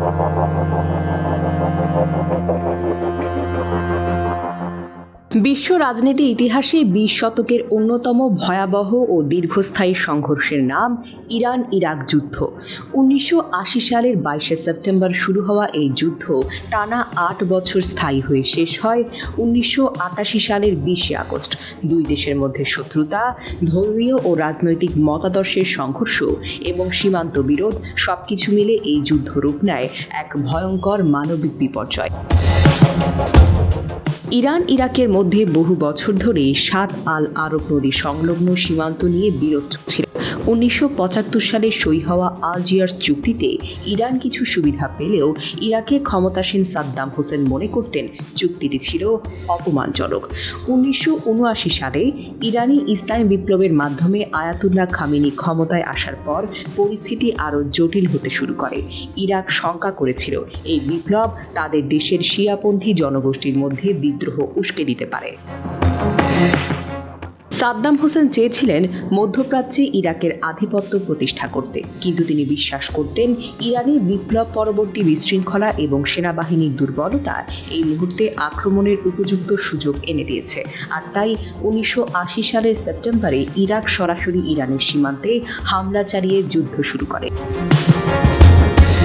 Thank you. বিশ্ব রাজনীতির ইতিহাসে বিশ শতকের অন্যতম ভয়াবহ ও দীর্ঘস্থায়ী সংঘর্ষের নাম ইরান ইরাক যুদ্ধ। উনিশশো আশি সালের বাইশে সেপ্টেম্বর শুরু হওয়া এই যুদ্ধ টানা আট বছর স্থায়ী হয়ে শেষ হয় উনিশশো আটাশি সালের বিশে আগস্ট। দুই দেশের মধ্যে শত্রুতা, ধর্মীয় ও রাজনৈতিক মতাদর্শের সংঘর্ষ এবং সীমান্ত বিরোধ সবকিছু মিলে এই যুদ্ধ রূপ নেয় এক ভয়ঙ্কর মানবিক বিপর্যয়। ইরান, ইরাকের মধ্যে বহু বছর ধরে সাত আল আরব নদী সংলগ্ন সীমান্ত নিয়ে বিরোধ চলছিল। উনিশশো সালে সই হওয়া আলজিয়ার্স চুক্তিতে ইরান কিছু সুবিধা পেলেও ইরাকে ক্ষমতাসীন সাদ্দাম হোসেন মনে করতেন চুক্তিটি ছিল অপমানজনক। উনিশশো উনআশি সালে ইরানি ইসলামী বিপ্লবের মাধ্যমে আয়াতুল্লাহ খামিনি ক্ষমতায় আসার পর পরিস্থিতি আরও জটিল হতে শুরু করে। ইরাক শঙ্কা করেছিল, এই বিপ্লব তাদের দেশের শিয়াপন্থী জনগোষ্ঠীর মধ্যে বিদ্রোহ উস্কে দিতে পারে। সাদ্দাম হোসেন চেয়েছিলেন মধ্যপ্রাচ্যে ইরাকের আধিপত্য প্রতিষ্ঠা করতে, কিন্তু তিনি বিশ্বাস করতেন ইরানি বিপ্লব পরবর্তী বিশৃঙ্খলা এবং সেনাবাহিনীর দুর্বলতা এই মুহূর্তে আক্রমণের উপযুক্ত সুযোগ এনে দিয়েছে। আর তাই উনিশশো আশি সালের সেপ্টেম্বরে ইরাক সরাসরি ইরানের সীমান্তে হামলা চালিয়ে যুদ্ধ শুরু করে।